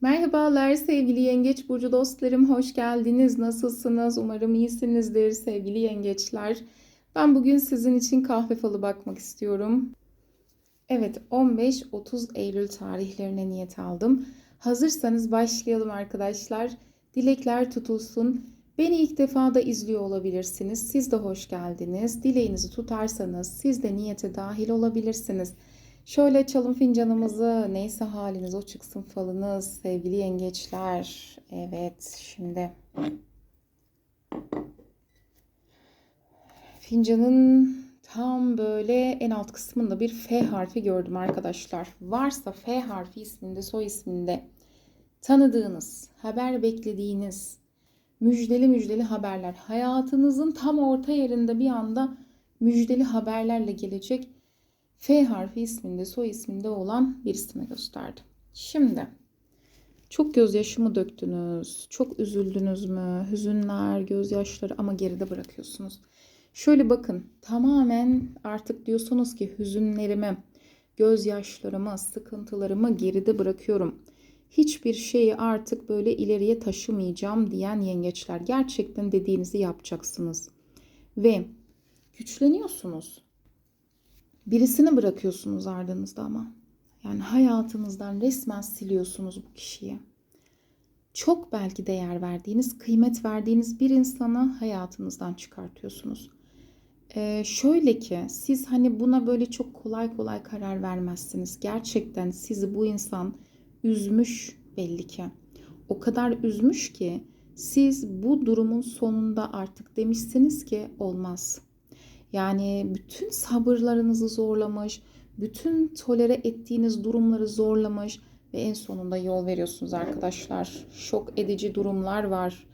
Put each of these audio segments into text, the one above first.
Merhabalar sevgili Yengeç Burcu dostlarım, hoş geldiniz. Nasılsınız? Umarım iyisinizdir sevgili yengeçler. Ben bugün sizin için kahve falı bakmak istiyorum. Evet, 15-30 Eylül tarihlerine niyet aldım. Hazırsanız başlayalım arkadaşlar. Dilekler tutulsun. Beni ilk defa da izliyor olabilirsiniz. Siz de hoş geldiniz. Dileğinizi tutarsanız siz de niyete dahil olabilirsiniz. Şöyle açalım fincanımızı. Neyse haliniz o çıksın falınız sevgili yengeçler. Evet şimdi. Fincanın tam böyle en alt kısmında bir F harfi gördüm arkadaşlar. Varsa F harfi isminde soy isminde tanıdığınız, haber beklediğiniz, müjdeli müjdeli haberler. Hayatınızın tam orta yerinde bir anda müjdeli haberlerle gelecek F harfi isminde, soy isminde olan birisine gösterdi. Şimdi çok gözyaşı mı döktünüz? Çok üzüldünüz mü? Hüzünler, gözyaşları ama geride bırakıyorsunuz. Şöyle bakın tamamen artık diyorsunuz ki hüzünlerimi, gözyaşlarımı, sıkıntılarımı geride bırakıyorum. Hiçbir şeyi artık böyle ileriye taşımayacağım diyen yengeçler gerçekten dediğinizi yapacaksınız. Ve güçleniyorsunuz. Birisini bırakıyorsunuz ardınızda ama. Yani hayatınızdan resmen siliyorsunuz bu kişiyi. Çok belki değer verdiğiniz, kıymet verdiğiniz bir insanı hayatınızdan çıkartıyorsunuz. Ee, şöyle ki siz hani buna böyle çok kolay kolay karar vermezsiniz. Gerçekten sizi bu insan üzmüş belli ki. O kadar üzmüş ki siz bu durumun sonunda artık demişsiniz ki olmaz. Yani bütün sabırlarınızı zorlamış, bütün tolere ettiğiniz durumları zorlamış ve en sonunda yol veriyorsunuz arkadaşlar. Şok edici durumlar var.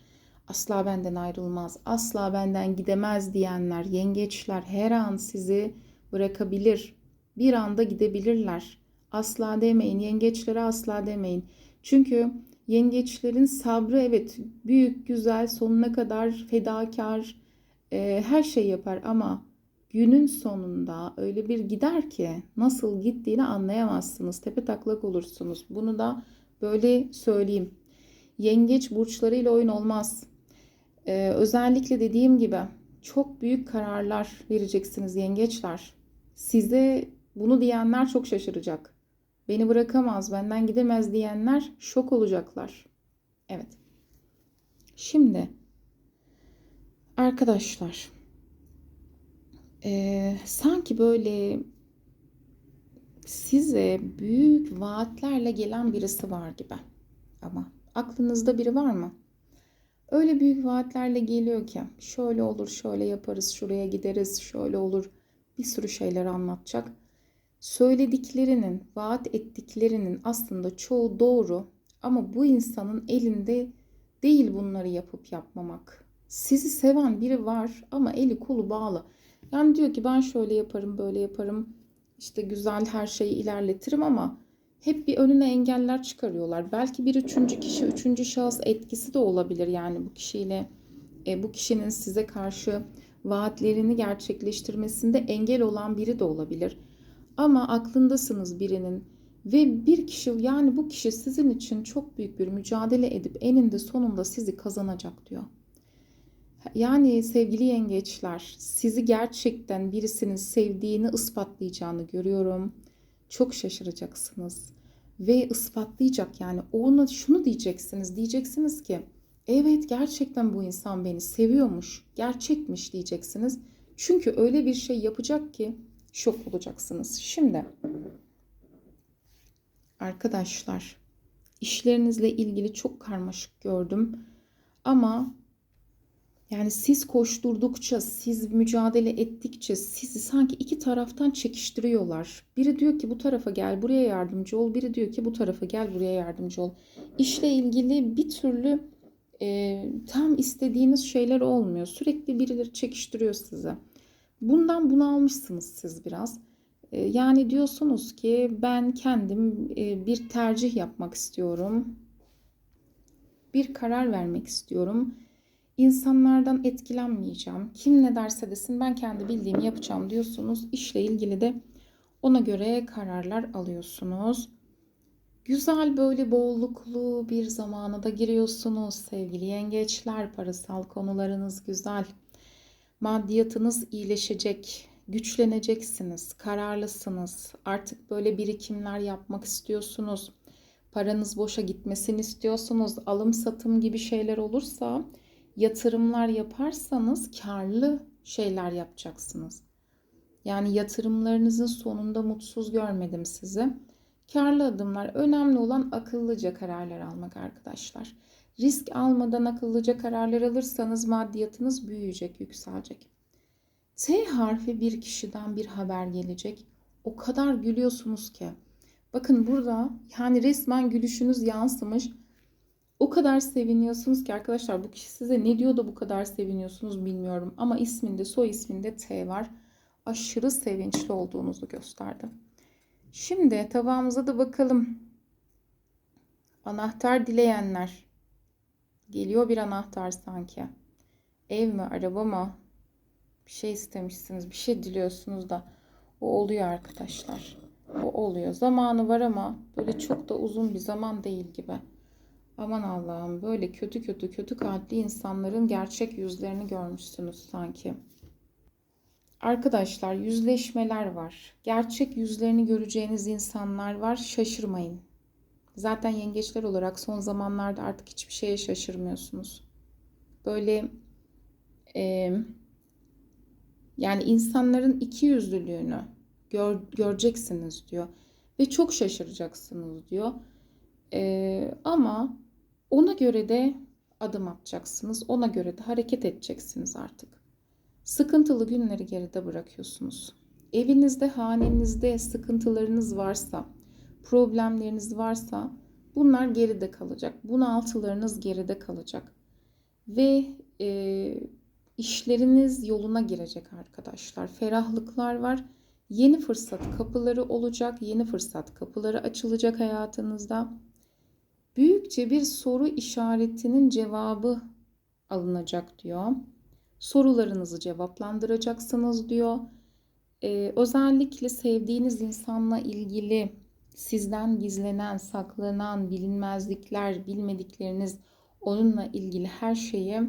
Asla benden ayrılmaz, asla benden gidemez diyenler, yengeçler her an sizi bırakabilir. Bir anda gidebilirler. Asla demeyin, yengeçlere asla demeyin. Çünkü yengeçlerin sabrı evet büyük, güzel, sonuna kadar fedakar, e, her şey yapar ama günün sonunda öyle bir gider ki nasıl gittiğini anlayamazsınız. Tepe taklak olursunuz. Bunu da böyle söyleyeyim. Yengeç burçlarıyla oyun olmaz. Ee, özellikle dediğim gibi çok büyük kararlar vereceksiniz yengeçler. Size bunu diyenler çok şaşıracak. Beni bırakamaz, benden gidemez diyenler şok olacaklar. Evet. Şimdi arkadaşlar e, sanki böyle size büyük vaatlerle gelen birisi var gibi. Ama aklınızda biri var mı? Öyle büyük vaatlerle geliyor ki şöyle olur, şöyle yaparız, şuraya gideriz, şöyle olur. Bir sürü şeyler anlatacak. Söylediklerinin, vaat ettiklerinin aslında çoğu doğru ama bu insanın elinde değil bunları yapıp yapmamak. Sizi seven biri var ama eli kolu bağlı. Yani diyor ki ben şöyle yaparım, böyle yaparım. İşte güzel her şeyi ilerletirim ama hep bir önüne engeller çıkarıyorlar. Belki bir üçüncü kişi, üçüncü şahıs etkisi de olabilir. Yani bu kişiyle, e, bu kişinin size karşı vaatlerini gerçekleştirmesinde engel olan biri de olabilir. Ama aklındasınız birinin ve bir kişi yani bu kişi sizin için çok büyük bir mücadele edip eninde sonunda sizi kazanacak diyor. Yani sevgili yengeçler, sizi gerçekten birisinin sevdiğini ispatlayacağını görüyorum. Çok şaşıracaksınız ve ispatlayacak yani ona şunu diyeceksiniz. Diyeceksiniz ki evet gerçekten bu insan beni seviyormuş, gerçekmiş diyeceksiniz. Çünkü öyle bir şey yapacak ki şok olacaksınız. Şimdi arkadaşlar işlerinizle ilgili çok karmaşık gördüm. Ama yani siz koşturdukça, siz mücadele ettikçe sizi sanki iki taraftan çekiştiriyorlar. Biri diyor ki bu tarafa gel, buraya yardımcı ol. Biri diyor ki bu tarafa gel, buraya yardımcı ol. İşle ilgili bir türlü e, tam istediğiniz şeyler olmuyor. Sürekli birileri çekiştiriyor sizi. Bundan bunu almışsınız siz biraz. E, yani diyorsunuz ki ben kendim e, bir tercih yapmak istiyorum. Bir karar vermek istiyorum İnsanlardan etkilenmeyeceğim. Kim ne derse desin ben kendi bildiğimi yapacağım diyorsunuz. İşle ilgili de ona göre kararlar alıyorsunuz. Güzel böyle bolluklu bir zamana da giriyorsunuz sevgili yengeçler. Parasal konularınız güzel. Maddiyatınız iyileşecek. Güçleneceksiniz. Kararlısınız. Artık böyle birikimler yapmak istiyorsunuz. Paranız boşa gitmesini istiyorsunuz. Alım satım gibi şeyler olursa yatırımlar yaparsanız karlı şeyler yapacaksınız. Yani yatırımlarınızın sonunda mutsuz görmedim sizi. Karlı adımlar. Önemli olan akıllıca kararlar almak arkadaşlar. Risk almadan akıllıca kararlar alırsanız maddiyatınız büyüyecek, yükselecek. T harfi bir kişiden bir haber gelecek. O kadar gülüyorsunuz ki. Bakın burada yani resmen gülüşünüz yansımış. O kadar seviniyorsunuz ki arkadaşlar bu kişi size ne diyor da bu kadar seviniyorsunuz bilmiyorum. Ama isminde soy isminde T var. Aşırı sevinçli olduğunuzu gösterdi. Şimdi tabağımıza da bakalım. Anahtar dileyenler. Geliyor bir anahtar sanki. Ev mi, araba mı? Bir şey istemişsiniz, bir şey diliyorsunuz da o oluyor arkadaşlar. O oluyor. Zamanı var ama böyle çok da uzun bir zaman değil gibi. Aman Allah'ım böyle kötü kötü kötü kalpli insanların gerçek yüzlerini görmüşsünüz sanki. Arkadaşlar yüzleşmeler var. Gerçek yüzlerini göreceğiniz insanlar var. Şaşırmayın. Zaten yengeçler olarak son zamanlarda artık hiçbir şeye şaşırmıyorsunuz. Böyle e, yani insanların iki yüzlülüğünü gör, göreceksiniz diyor. Ve çok şaşıracaksınız diyor. E, ama ona göre de adım atacaksınız. Ona göre de hareket edeceksiniz artık. Sıkıntılı günleri geride bırakıyorsunuz. Evinizde, hanenizde sıkıntılarınız varsa, problemleriniz varsa bunlar geride kalacak. Bunaltılarınız geride kalacak. Ve e, işleriniz yoluna girecek arkadaşlar. Ferahlıklar var. Yeni fırsat kapıları olacak. Yeni fırsat kapıları açılacak hayatınızda. Büyükçe bir soru işaretinin cevabı alınacak diyor sorularınızı cevaplandıracaksınız diyor. Ee, özellikle sevdiğiniz insanla ilgili sizden gizlenen, saklanan bilinmezlikler, bilmedikleriniz onunla ilgili her şeyi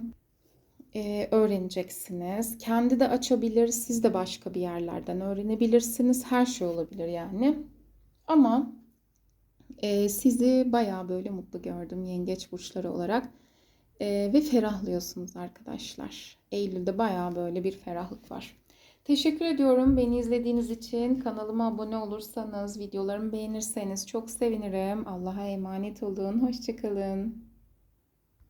e, öğreneceksiniz. Kendi de açabilir, siz de başka bir yerlerden öğrenebilirsiniz. Her şey olabilir yani. Ama e, sizi baya böyle mutlu gördüm yengeç burçları olarak. E, ve ferahlıyorsunuz arkadaşlar. Eylül'de baya böyle bir ferahlık var. Teşekkür ediyorum beni izlediğiniz için. Kanalıma abone olursanız, videolarımı beğenirseniz çok sevinirim. Allah'a emanet olun. Hoşçakalın.